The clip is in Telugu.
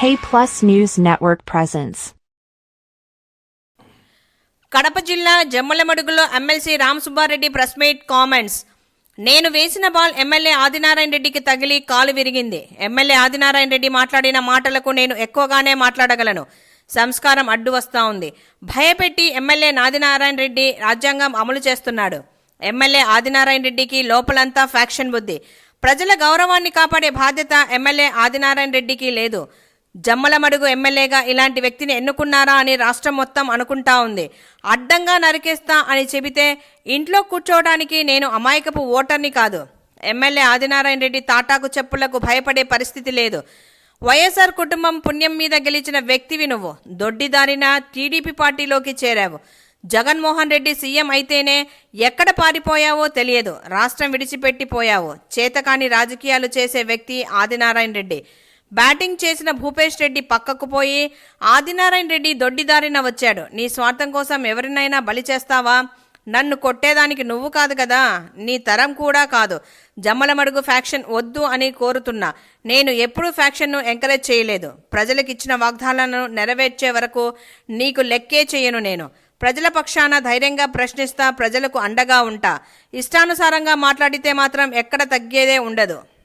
K Plus News Network presents. Kadapa జిల్లా జమ్మలమడుగులో MLC Ram Subba Reddy press meet comments. నేను వేసిన బాల్ ఎమ్మెల్యే ఆదినారాయణ రెడ్డికి తగిలి కాలు విరిగింది. ఎమ్మెల్యే ఆదినారాయణ రెడ్డి మాట్లాడిన మాటలకు నేను ఎక్కువగానే మాట్లాడగలను. సంస్కారం అడ్డు వస్తా ఉంది. భయపెట్టి ఎమ్మెల్యే నాదినారాయణ రెడ్డి రాజ్యాంగం అమలు చేస్తున్నాడు. ఎమ్మెల్యే ఆదినారాయణ రెడ్డికి లోపలంతా ఫ్యాక్షన్ బుద్ధి. ప్రజల గౌరవాన్ని కాపాడే బాధ్యత ఎమ్మెల్యే ఆదినారాయణ రెడ్డికి లేదు. జమ్మలమడుగు ఎమ్మెల్యేగా ఇలాంటి వ్యక్తిని ఎన్నుకున్నారా అని రాష్ట్రం మొత్తం అనుకుంటా ఉంది. అడ్డంగా నరికేస్తా అని చెబితే ఇంట్లో కూర్చోవడానికి నేను అమాయకపు ఓటర్ని కాదు. ఎమ్మెల్యే ఆదినారాయణ రెడ్డి తాటాకు చెప్పులకు భయపడే పరిస్థితి లేదు. వైఎస్ఆర్ కుటుంబం పుణ్యం మీద గెలిచిన వ్యక్తివి నువ్వు. దొడ్డిదారిన టీడీపీ పార్టీలోకి చేరావు. జగన్మోహన్ రెడ్డి సీఎం అయితేనే ఎక్కడ పారిపోయావో తెలియదు. రాష్ట్రం విడిచిపెట్టిపోయావు. చేతకాని రాజకీయాలు చేసే వ్యక్తి ఆదినారాయణ రెడ్డి. బ్యాటింగ్ చేసిన భూపేష్ రెడ్డి పక్కకు పోయి ఆదినారాయణ రెడ్డి దొడ్డిదారిన వచ్చాడు. నీ స్వార్థం కోసం ఎవరినైనా బలి చేస్తావా? నన్ను కొట్టేదానికి నువ్వు కాదు కదా. నీ తరం కూడా కాదు. జమ్మలమడుగు ఫ్యాక్షన్ వద్దు అని కోరుతున్నా. నేను ఎప్పుడూ ఫ్యాక్షన్ను ఎంకరేజ్ చేయలేదు. ప్రజలకు ఇచ్చిన వాగ్దానాలను నెరవేర్చే వరకు నీకు లెక్కే చేయను నేను. ప్రజల పక్షాన ధైర్యంగా ప్రశ్నిస్తా ప్రజలకు అండగా ఉంటా. ఇష్టానుసారంగా మాట్లాడితే మాత్రం ఎక్కడ తగ్గేదే ఉండదు.